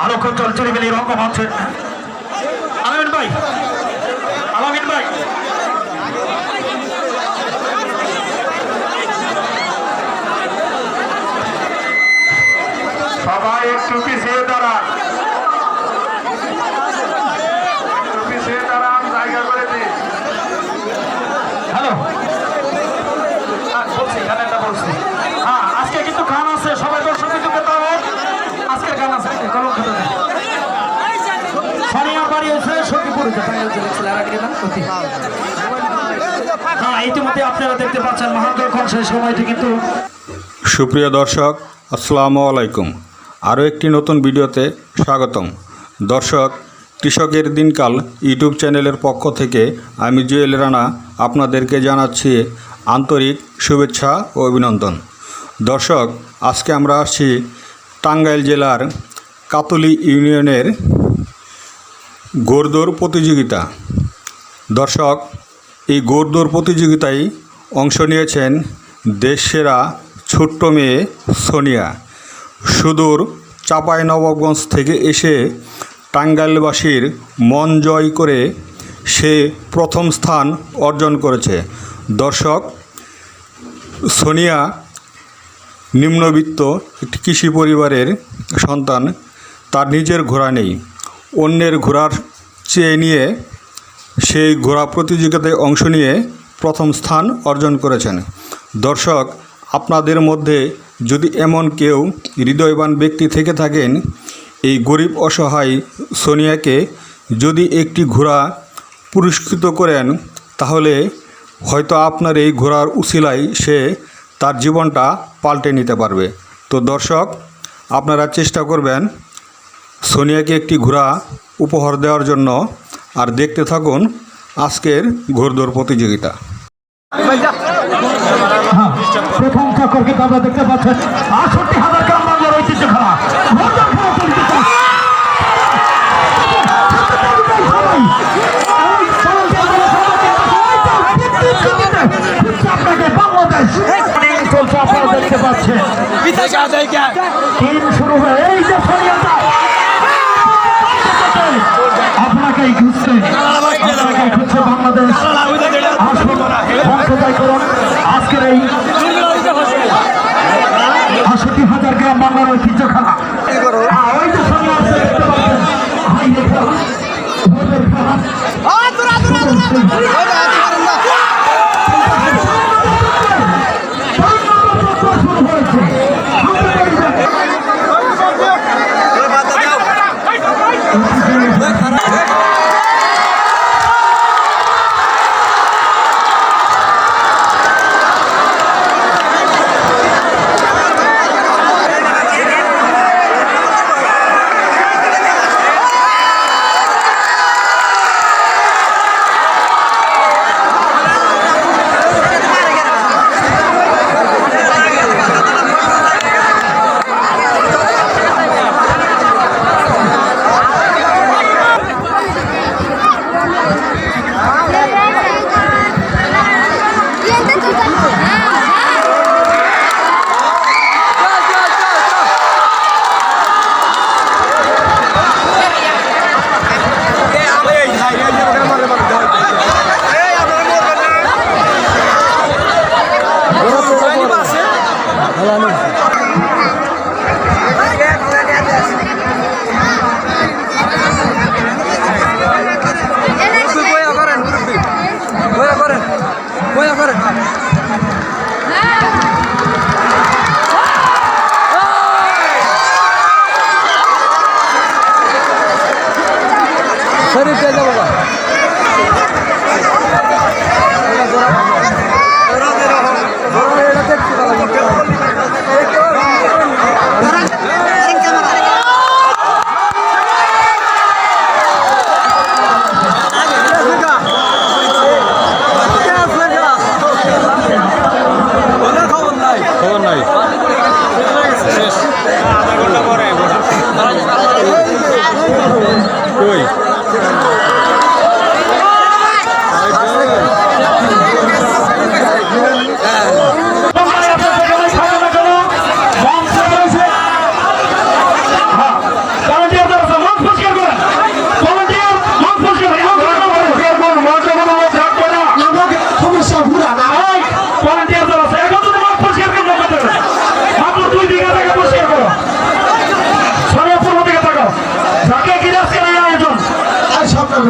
আলোক উজ্জ্বল চিরিমিলি রঙ্গমঞ্চে আলামিন ভাই আলামিন ভাই। সবাই একটু পিছিয়ে জায়গা করে দিন। হ্যালো। হ্যাঁ, বলছি বলছি হ্যাঁ আজকে কিন্তু গান আছে সবাই দর্শক বিন্দুকে দাও আজকের গান আছে কলম খাতা দেন। সানিয়ার বাড়ি হয়েছে হ্যাঁ ইতিমধ্যে আপনারা দেখতে পাচ্ছেন মহান্তর সেই সময়টি কিন্তু সুপ্রিয় দর্শক আসসালামু আলাইকুম। আরও একটি নতুন ভিডিওতে স্বাগতম। দর্শক কৃষকের দিনকাল ইউটিউব চ্যানেলের পক্ষ থেকে আমি জুয়েল রানা আপনাদেরকে জানাচ্ছি আন্তরিক শুভেচ্ছা ও অভিনন্দন। দর্শক আজকে আমরা আসছি টাঙ্গাইল জেলার কাতলি ইউনিয়নের গোরদৌড় প্রতিযোগিতা। দর্শক, এই গোরদৌড় প্রতিযোগিতায় অংশ নিয়েছেন দেশসেরা ছোট্ট মেয়ে সোনিয়া। সুদূর চাঁপাইনবাবগঞ্জ থেকে এসে টাঙ্গাইলবাসীর মন জয় করে সে প্রথম স্থান অর্জন করেছে। দর্শক, সোনিয়া নিম্নবিত্ত একটি কৃষি পরিবারের সন্তান, তার নিজের ঘোড়া নেই। অন্যের ঘোড়ার চেয়ে নিয়ে সেই ঘোড়া প্রতিযোগিতায় অংশ নিয়ে প্রথম স্থান অর্জন করেছেন। দর্শক, আপনাদের মধ্যে যদি এমন কেউ হৃদয়বান ব্যক্তি থেকে থাকেন, এই গরিব অসহায় সোনিয়াকে যদি একটি ঘোড়া পুরস্কৃত করেন, তাহলে হয়তো আপনার এই ঘোড়ার উসিলায় সে তার জীবনটা পাল্টে নিতে পারবে। তো দর্শক, আপনারা চেষ্টা করবেন সোনিয়াকে একটি ঘোড়া উপহার দেওয়ার জন্য আর দেখতে থাকুন আজকের ঘোড়দৌড় প্রতিযোগিতা। প্রথম চক্কর কিন্তু আপনারা দেখতে পাচ্ছেন। আটষট্টি হাজার গ্রাম বাংলার ঐতিহ্য খেলা। মজার খেলা চলতেছে। আপনাকে বাংলাদেশ। চলছে আপনারা দেখতে পাচ্ছেন। টিম শুরু হয়ে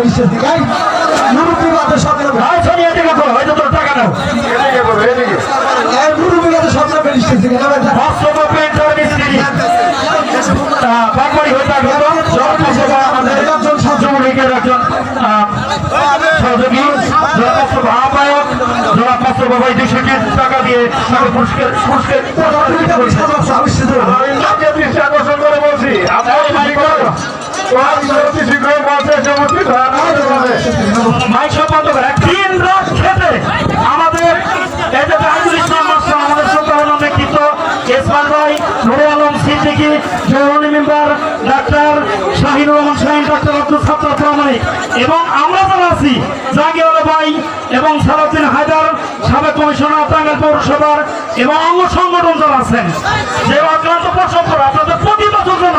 বেরিয়েছে বাস্তব পেন্টার মিস্ত্রি বাগবাড়ি হয়ে থাকবে জনসভা আমাদের যুবলীগের একজন আহ, সহযোগী বাবাই দুশো টাকা দিয়ে তাকে পুরস্কার পুরস্কার আমি জাতীয় দৃষ্টি আকর্ষণ করে বলছি। আপনার আমাদের আমাদের শ্রদ্ধাহন ব্যক্তিত্ব ইসমাল ভাই নুরে আলম সিদ্দিকি জৌরনি member doctor Shahinur Rahman Shahin doctor Abdul এবং আমরা যারা আছি জাগিউল ভাই এবং সালাউদ্দিন হায়দার সাবেক কমিশনার টাঙ্গাইল পৌরসভার এবং অঙ্গ সংগঠন যারা আছেন, যে অক্লান্ত প্রসব আপনাদের প্রতি বছর যেন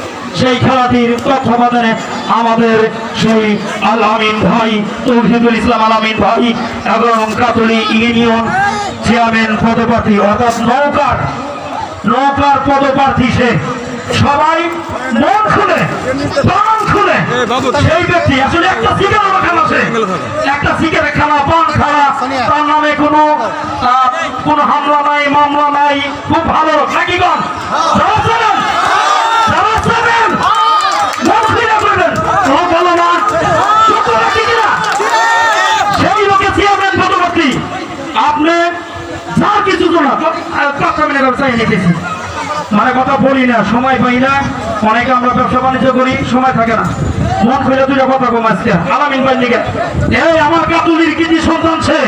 সেই খেলাটির তত্ত্বাবধানে আমাদের সেই আল আমিন ভাই তৌহিদুল ইসলাম আল আমিন ভাই এবং কাতলি ইউনিয়ন চেয়ারম্যান পদপ্রার্থী অর্থাৎ নৌকার নৌকার পদপ্রার্থী সে। সবাই মন খুলে প্রাণ খুলে। সেই ব্যক্তি আসলে একটা সিগারেট খানা সে একটা সিগারেট খানা পান খাওয়া তার নামে কোনো কোনো হামলা নাই মামলা নাই খুব ভালো। নাকি গন যারা ছিলেন যারা ছিলেন মন খুলে করবেন ও বলো না চুপ করে কি কিনা সেই আপনি কিছু চাই মানে কথা বলি না, সময় পাই না। অনেকে আমরা ব্যবসা বাণিজ্য করি, সময় থাকে না। মন খুলে দুটো কথা কম আজকে। আলামিন ভাই এই আমার কাতুলির কৃতি সন্তান সে।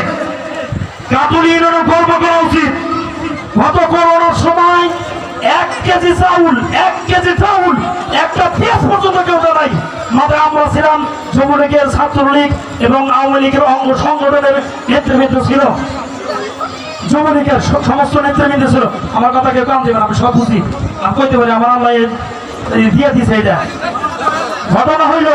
কাতুলি ইউনিয়নের গর্ব করা উচিত। গত করোনার সময় এক কেজি চাউল, এক কেজি চাউল, একটা পেঁয়াজ পর্যন্ত কেউ দেয় নাই। মাথায় আমরা ছিলাম যুবলীগের ছাত্রলীগ এবং আওয়ামী লীগের অঙ্গ সংগঠনের নেতৃবৃন্দ ছিল। যুবলীগের সমস্ত নেতৃবৃন্দ ছিল। আমার কথা কেউ কান দেবেন, আমি সব বুঝি। আমি কইতে পারি, আমার আল্লাহ দিয়ে দিছে এটা। ঘটনা হইল